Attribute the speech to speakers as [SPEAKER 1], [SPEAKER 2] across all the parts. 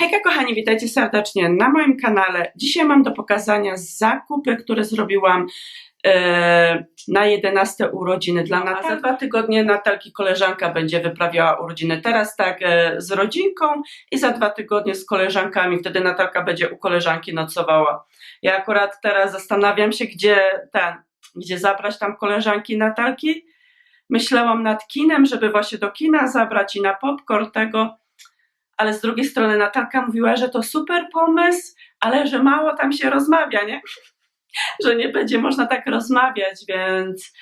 [SPEAKER 1] Hejka kochani, witajcie serdecznie na moim kanale. Dzisiaj mam do pokazania zakupy, które zrobiłam e, na 11 urodziny dla Natalki. Za dwa tygodnie Natalki koleżanka będzie wyprawiała urodziny. Teraz tak e, z rodzinką i za dwa tygodnie z koleżankami. Wtedy Natalka będzie u koleżanki nocowała. Ja akurat teraz zastanawiam się, gdzie ten, gdzie zabrać tam koleżanki Natalki. Myślałam nad kinem, żeby właśnie do kina zabrać i na popcorn tego ale z drugiej strony Natalka mówiła, że to super pomysł, ale że mało tam się rozmawia, nie? że nie będzie można tak rozmawiać, więc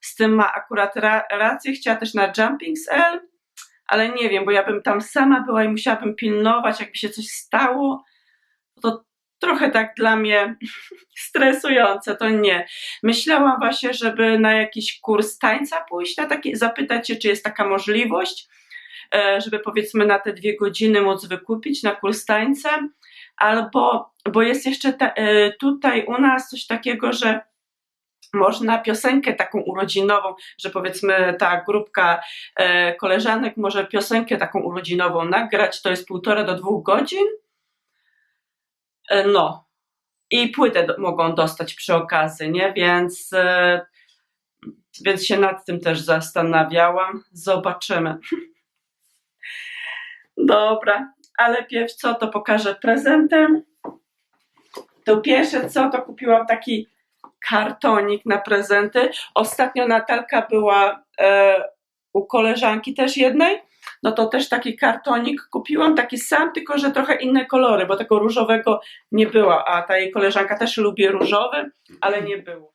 [SPEAKER 1] z tym ma akurat ra rację. Chciała też na Jumping L, ale nie wiem, bo ja bym tam sama była i musiałabym pilnować, jakby się coś stało. To trochę tak dla mnie stresujące, to nie. Myślałam właśnie, żeby na jakiś kurs tańca pójść, na taki, zapytać się, czy jest taka możliwość żeby powiedzmy na te dwie godziny móc wykupić na kurs tańca, albo, bo jest jeszcze ta, e, tutaj u nas coś takiego, że można piosenkę taką urodzinową, że powiedzmy ta grupka e, koleżanek może piosenkę taką urodzinową nagrać, to jest półtora do dwóch godzin. No. I płytę mogą dostać przy okazji, nie? Więc, więc się nad tym też zastanawiałam. Zobaczymy. Dobra, ale pierw co, to pokażę prezentem. To pierwsze co, to kupiłam taki kartonik na prezenty. Ostatnio Natalka była e, u koleżanki też jednej, no to też taki kartonik kupiłam, taki sam, tylko że trochę inne kolory, bo tego różowego nie było, a ta jej koleżanka też lubi różowy, ale nie było.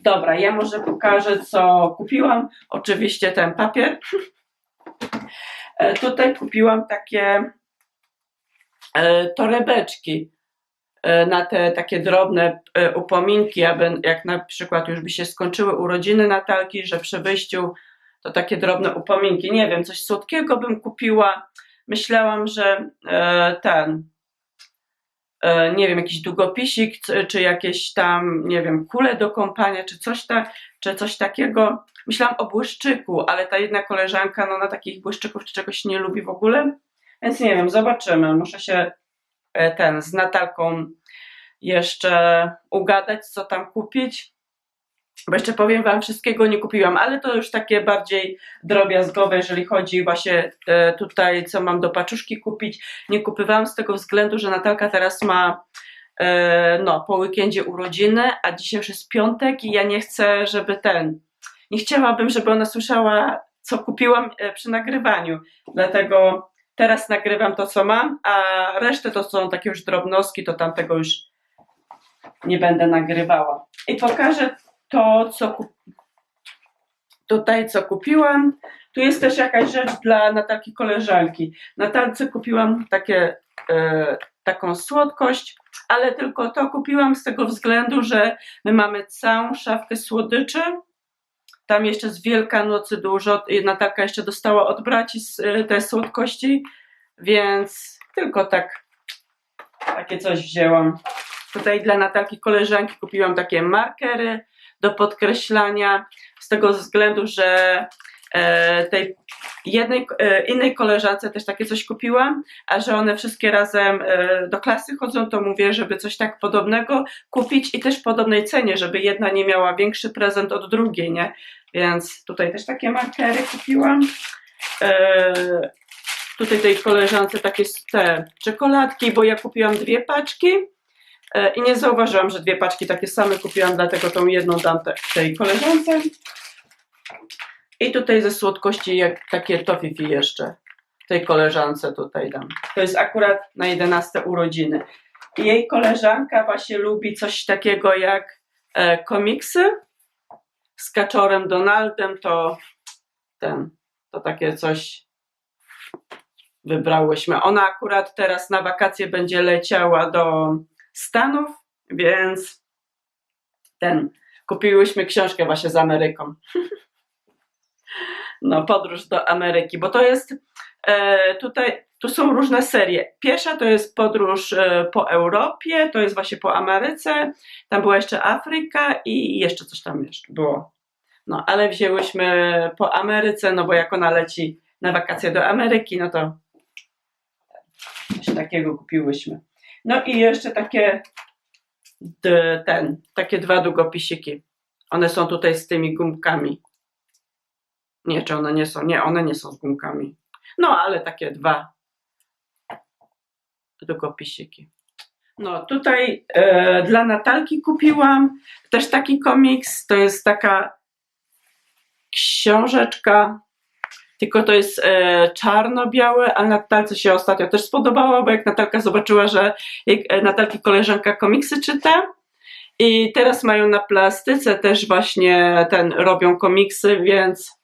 [SPEAKER 1] Dobra, ja może pokażę, co kupiłam. Oczywiście ten papier. E, tutaj kupiłam takie e, torebeczki e, na te takie drobne upominki, aby jak na przykład już by się skończyły urodziny Natalki, że przy wyjściu to takie drobne upominki. Nie wiem, coś słodkiego bym kupiła. Myślałam, że ten, nie wiem, jakiś długopisik, czy jakieś tam, nie wiem, kule do kąpania, czy coś, ta, czy coś takiego. Myślałam o błyszczyku, ale ta jedna koleżanka, no na takich błyszczyków czy czegoś nie lubi w ogóle. Więc nie wiem, zobaczymy. Muszę się e, ten z Natalką jeszcze ugadać, co tam kupić. Bo jeszcze powiem Wam, wszystkiego nie kupiłam, ale to już takie bardziej drobiazgowe, jeżeli chodzi właśnie e, tutaj, co mam do paczuszki kupić. Nie kupywałam z tego względu, że Natalka teraz ma e, no, po weekendzie urodziny, a dzisiaj już jest piątek i ja nie chcę, żeby ten, nie chciałabym, żeby ona słyszała, co kupiłam e, przy nagrywaniu. Dlatego teraz nagrywam to, co mam, a resztę to są takie już drobnostki, to tamtego już nie będę nagrywała. I pokażę to, co tutaj, co kupiłam. Tu jest też jakaś rzecz dla Natalki koleżanki. Natalce kupiłam takie, e, taką słodkość, ale tylko to kupiłam z tego względu, że my mamy całą szafkę słodyczy tam jeszcze z Wielkanocy dużo. Natalka jeszcze dostała od braci y, te słodkości, więc tylko tak takie coś wzięłam. Tutaj dla Natalki koleżanki kupiłam takie markery do podkreślania, z tego względu, że e, tej jednej, e, innej koleżance też takie coś kupiłam, a że one wszystkie razem e, do klasy chodzą, to mówię, żeby coś tak podobnego kupić i też w podobnej cenie, żeby jedna nie miała większy prezent od drugiej, nie? Więc tutaj też takie markery kupiłam. Tutaj tej koleżance takie te czekoladki, bo ja kupiłam dwie paczki i nie zauważyłam, że dwie paczki takie same kupiłam, dlatego tą jedną dam tej koleżance. I tutaj ze słodkości jak takie tofifi jeszcze. Tej koleżance tutaj dam. To jest akurat na 11 urodziny. Jej koleżanka właśnie lubi coś takiego jak e, komiksy z kaczorem Donaldem, to ten, to takie coś wybrałyśmy. Ona akurat teraz na wakacje będzie leciała do Stanów, więc ten, kupiłyśmy książkę właśnie z Ameryką. no, podróż do Ameryki, bo to jest e, tutaj, tu są różne serie. Pierwsza to jest podróż e, po Europie, to jest właśnie po Ameryce, tam była jeszcze Afryka i jeszcze coś tam jeszcze było. No, ale wzięłyśmy po Ameryce, no bo jak ona leci na wakacje do Ameryki, no to Coś takiego kupiłyśmy. No i jeszcze takie ten, takie dwa długopisiki. One są tutaj z tymi gumkami. Nie, czy one nie są? Nie, one nie są z gumkami. No, ale takie dwa długopisiki. No, tutaj e, dla Natalki kupiłam też taki komiks. To jest taka książeczka, tylko to jest e, czarno-białe, a Natalce się ostatnio też spodobało, bo jak Natalka zobaczyła, że e, Natalki koleżanka komiksy czyta i teraz mają na plastyce też właśnie ten, robią komiksy, więc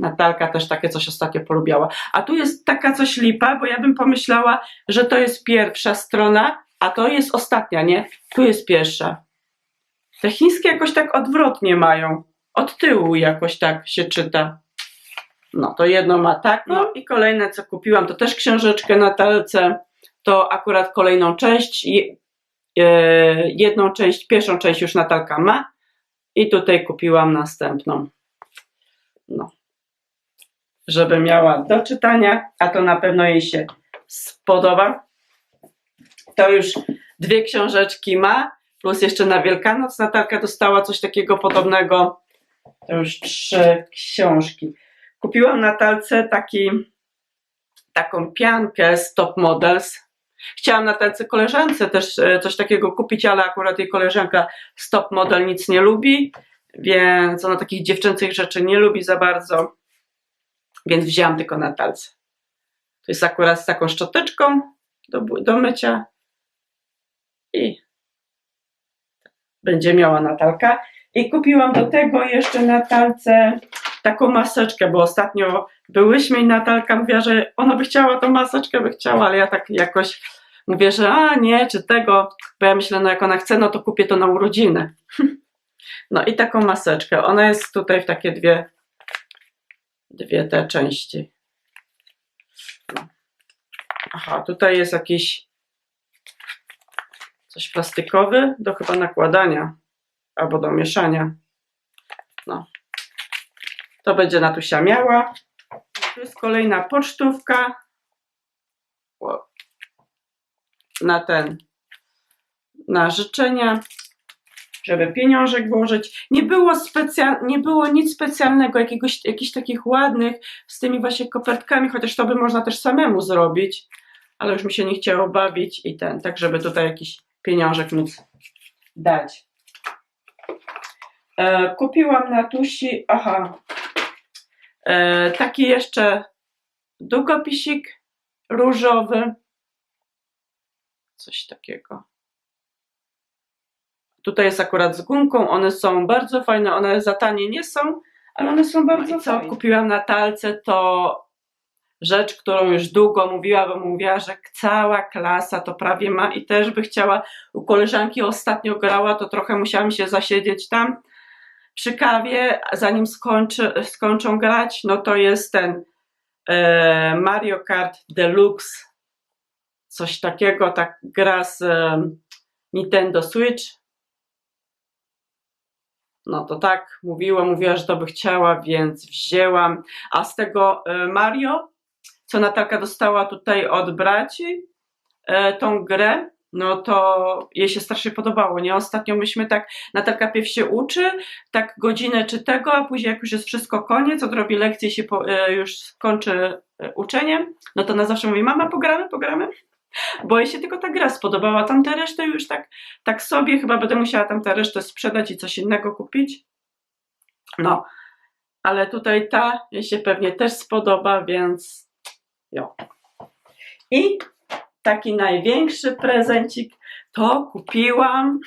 [SPEAKER 1] Natalka też takie coś ostatnio polubiała. A tu jest taka coś lipa, bo ja bym pomyślała, że to jest pierwsza strona, a to jest ostatnia, nie? Tu jest pierwsza. Te chińskie jakoś tak odwrotnie mają. Od tyłu jakoś tak się czyta. No to jedno ma tak. No i kolejne co kupiłam, to też książeczkę na talce. To akurat kolejną część. E, Jedną część, pierwszą część już Natalka ma. I tutaj kupiłam następną. No. Żeby miała do czytania, a to na pewno jej się spodoba. To już dwie książeczki ma, plus jeszcze na Wielkanoc Natalka dostała coś takiego podobnego. To już trzy książki. Kupiłam Natalce taki, taką piankę z Top Models. Chciałam Natalce koleżance też e, coś takiego kupić, ale akurat jej koleżanka z Top Model nic nie lubi, więc ona takich dziewczęcych rzeczy nie lubi za bardzo, więc wzięłam tylko Natalce. To jest akurat z taką szczoteczką do, do mycia i będzie miała Natalka. I kupiłam do tego jeszcze Natalce taką maseczkę, bo ostatnio byłyśmy i Natalka mówiła, że ona by chciała tą maseczkę, by chciała, ale ja tak jakoś mówię, że a nie, czy tego, bo ja myślę, no jak ona chce, no to kupię to na urodziny. No i taką maseczkę. Ona jest tutaj w takie dwie, dwie te części. Aha, tutaj jest jakiś coś plastikowy do chyba nakładania albo do mieszania. To będzie Natusia miała. Tu jest kolejna pocztówka. Na ten, na życzenia, żeby pieniążek włożyć. Nie było, specja- nie było nic specjalnego, jakiegoś, jakichś takich ładnych z tymi właśnie kopertkami, chociaż to by można też samemu zrobić, ale już mi się nie chciało bawić i ten, tak żeby tutaj jakiś pieniążek móc dać. E, kupiłam na Tusi, aha, taki jeszcze długopisik różowy. Coś takiego. Tutaj jest akurat z gumką, one są bardzo fajne, one za tanie nie są, ale one są bardzo
[SPEAKER 2] No i co
[SPEAKER 1] fajne. kupiłam na talce to rzecz, którą już długo mówiła, bo mówiła, że cała klasa to prawie ma i też by chciała, u koleżanki ostatnio grała, to trochę musiałam się zasiedzieć tam przy kawie, zanim skończy, skończą grać, no to jest ten e, Mario Kart Deluxe, coś takiego, tak gra z e, Nintendo Switch. No to tak mówiła, mówiła, że to by chciała, więc wzięłam. A z tego e, Mario, co Natalka dostała tutaj od braci, e, tą grę, no to jej się strasznie podobało, nie? Ostatnio myśmy tak, Natalka pierw się uczy, tak godzinę czy tego, a później jak już jest wszystko koniec, odrobi lekcję i się po, e, już skończy e, uczeniem, no to na zawsze mówi, mama pogramy, pogramy, bo jej się tylko ta gra spodobała, tamte resztę już tak, tak sobie, chyba będę musiała tamtę resztę sprzedać i coś innego kupić, no, ale tutaj ta jej się pewnie też spodoba, więc jo. I taki największy prezencik to kupiłam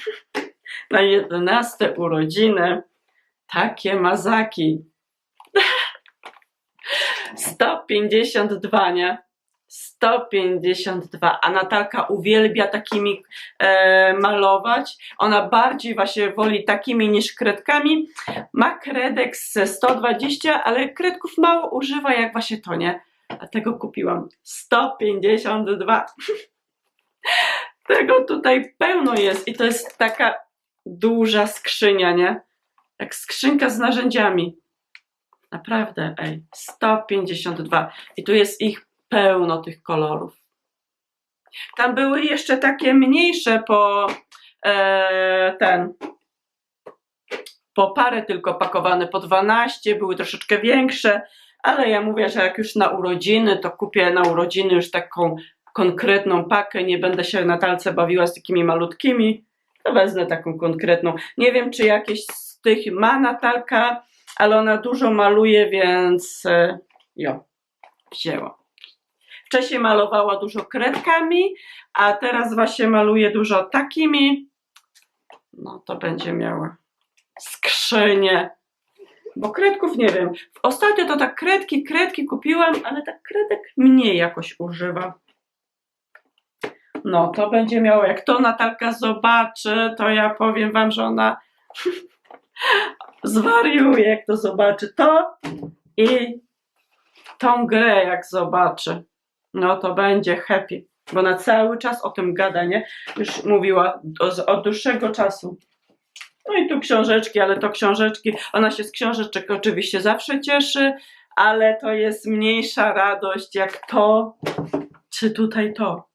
[SPEAKER 1] na 11 urodziny takie mazaki. 152, nie? 152, a Natalka uwielbia takimi e, malować. Ona bardziej właśnie woli takimi niż kredkami. Ma kredek ze 120, ale kredków mało używa, jak właśnie to, nie? Dlatego kupiłam 152. Tego tutaj pełno jest i to jest taka duża skrzynia, nie? Jak skrzynka z narzędziami. Naprawdę, ej, 152. I tu jest ich pełno tych kolorów. Tam były jeszcze takie mniejsze po e, ten. Po parę tylko pakowane, po 12, były troszeczkę większe, ale ja mówię, że jak już na urodziny, to kupię na urodziny już taką konkretną pakę, nie będę się na talce bawiła z takimi malutkimi, to wezmę taką konkretną. Nie wiem, czy jakieś z tych ma Natalka, ale ona dużo maluje, więc e, jo, wzięła. Wcześniej malowała dużo kredkami, a teraz właśnie maluje dużo takimi. No to będzie miała skrzynię. Bo kredków nie wiem. Ostatnio to tak kredki, kredki kupiłam, ale tak kredek mniej jakoś używa. No to będzie miało, jak to Natalka zobaczy, to ja powiem wam, że ona zwariuje, jak to zobaczy. To i tą grę, jak zobaczy, no to będzie happy. Bo ona cały czas o tym gada, nie? Już mówiła od dłuższego czasu. No i tu książeczki, ale to książeczki. Ona się z książeczek oczywiście zawsze cieszy, ale to jest mniejsza radość jak to, czy tutaj to.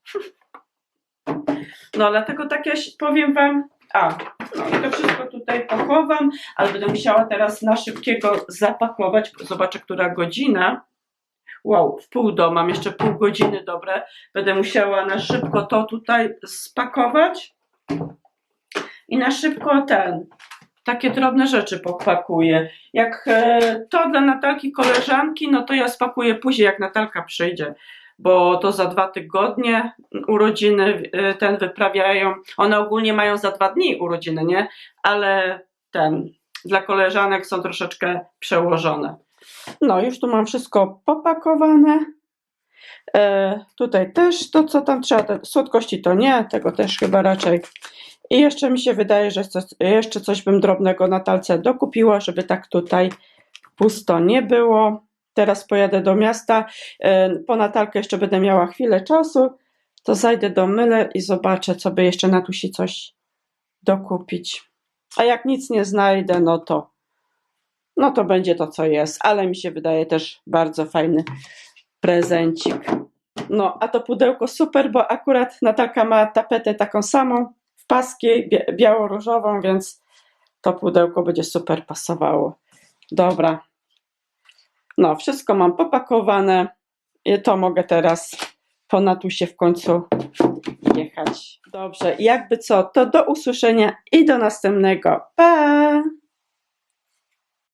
[SPEAKER 1] No dlatego tak ja powiem wam. A, no i to wszystko tutaj pochowam, ale będę musiała teraz na szybkiego zapakować. Zobaczę, która godzina. Wow, w pół do, mam jeszcze pół godziny dobre. Będę musiała na szybko to tutaj spakować. I na szybko ten, takie drobne rzeczy popakuję. Jak e, to dla Natalki koleżanki, no to ja spakuję później, jak Natalka przyjdzie, bo to za dwa tygodnie urodziny e, ten wyprawiają. One ogólnie mają za dwa dni urodziny, nie? Ale ten, dla koleżanek są troszeczkę przełożone. No, już tu mam wszystko popakowane. E, tutaj też to, co tam trzeba, te słodkości to nie, tego też chyba raczej. I jeszcze mi się wydaje, że coś, jeszcze coś bym drobnego na talce dokupiła, żeby tak tutaj pusto nie było. Teraz pojadę do miasta. E, Po Natalkę jeszcze będę miała chwilę czasu, to zajdę do Myle i zobaczę, co by jeszcze na tusi coś dokupić. A jak nic nie znajdę, no to no to będzie to, co jest, ale mi się wydaje też bardzo fajny prezencik. No, a to pudełko super, bo akurat Natalka ma tapetę taką samą w paski bia- biało-różową, więc to pudełko będzie super pasowało. Dobra. No, wszystko mam popakowane i to mogę teraz po natusie w końcu jechać. Dobrze, jakby co, to do usłyszenia i do następnego. Pa!